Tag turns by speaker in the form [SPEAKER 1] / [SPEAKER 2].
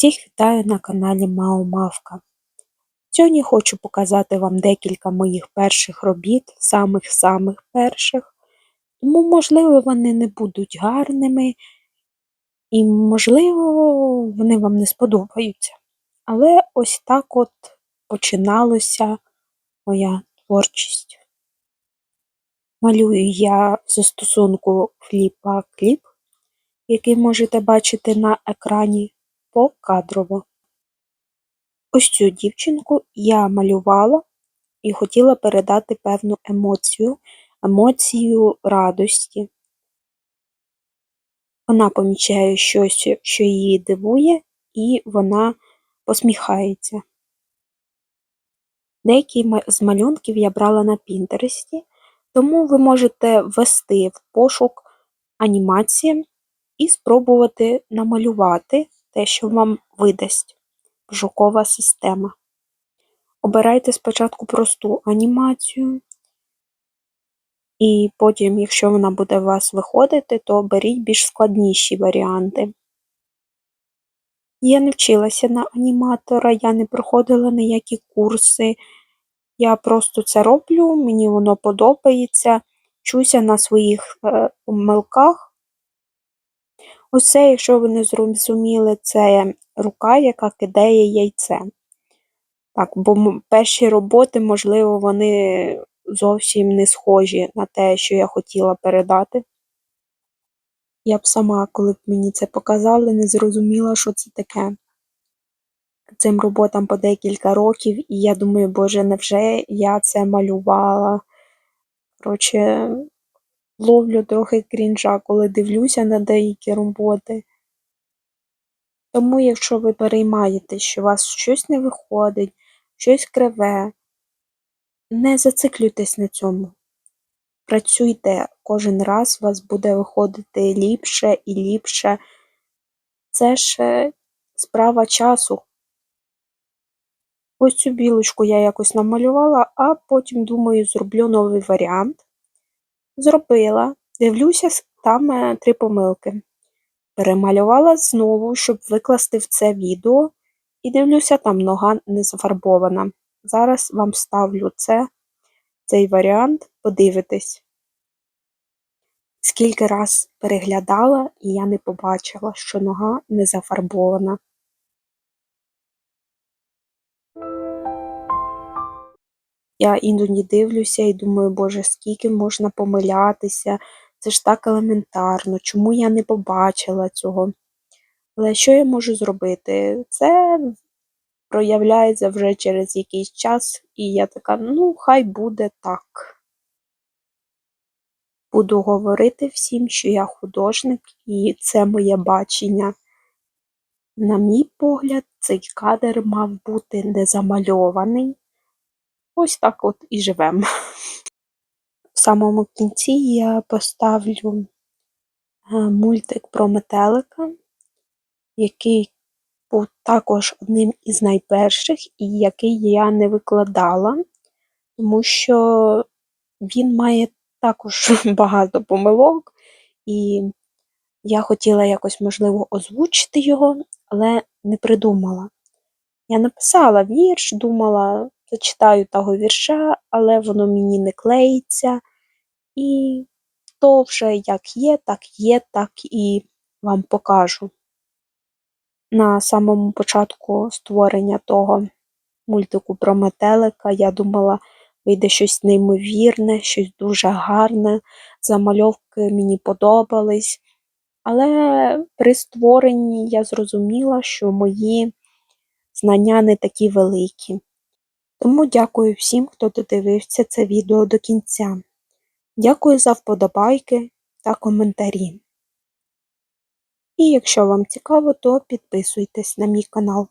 [SPEAKER 1] Всіх вітаю на каналі Мао Мавка. Сьогодні хочу показати вам декілька моїх перших робіт, самих-самих перших, тому, можливо, вони не будуть гарними, і, можливо, вони вам не сподобаються. Але ось так от починалася моя творчість. Малюю я в застосунку Фліпа Кліп, який можете бачити на екрані покадрово. Ось цю дівчинку я малювала і хотіла передати певну емоцію, емоцію радості. Вона помічає щось, що її дивує, і вона посміхається. Деякі з малюнків я брала на Пінтересті, тому ви можете ввести в пошук анімації і спробувати намалювати те, що вам видасть пошукова система. Обирайте спочатку просту анімацію, і потім, якщо вона буде у вас виходити, то беріть більш складніші варіанти. Я не вчилася на аніматора, я не проходила ніякі курси. Я просто це роблю, мені воно подобається, вчуся на своїх е, помилках Це, якщо ви не зрозуміли, це рука, яка кидає яйце. Так, бо перші роботи, можливо, вони зовсім не схожі на те, що я хотіла передати. Я б сама, коли б мені це показали, не зрозуміла, що це таке. Цим роботам по декілька років, і я думаю, боже, невже я це малювала? Коротше, ловлю трохи крінжа, коли дивлюся на деякі роботи. Тому, якщо ви переймаєтесь, що у вас щось не виходить, щось криве, не зациклюйтесь на цьому. Працюйте, кожен раз у вас буде виходити ліпше і ліпше. Це ж справа часу. Ось цю білочку я якось намалювала, а потім, думаю, зроблю новий варіант. Зробила, дивлюся, там е, три помилки. Перемалювала знову, щоб викласти в це відео, і дивлюся, там нога не зафарбована. Зараз вам ставлю це, цей варіант, подивитись. Скільки раз переглядала, і я не побачила, що нога не зафарбована. Я іноді дивлюся і думаю, боже, скільки можна помилятися, це ж так елементарно, чому я не побачила цього? Але що я можу зробити? Це проявляється вже через якийсь час, і я така, ну, хай буде так. Буду говорити всім, що я художник, і це моє бачення. На мій погляд, цей кадр мав бути не замальований. Ось так от і живемо. В самому кінці я поставлю е, мультик про метелика, який був також одним із найперших, і який я не викладала, тому що він має також багато помилок, і я хотіла якось, можливо, озвучити його, але не придумала. Я написала вірш, думала, зачитаю того вірша, але воно мені не клеїться. І то вже як є, так є, так і вам покажу. На самому початку створення того мультику про метелика я думала, вийде щось неймовірне, щось дуже гарне. Замальовки мені подобались. Але при створенні я зрозуміла, що мої знання не такі великі. Тому дякую всім, хто додивився це відео до кінця. Дякую за вподобайки та коментарі. І якщо вам цікаво, то підписуйтесь на мій канал.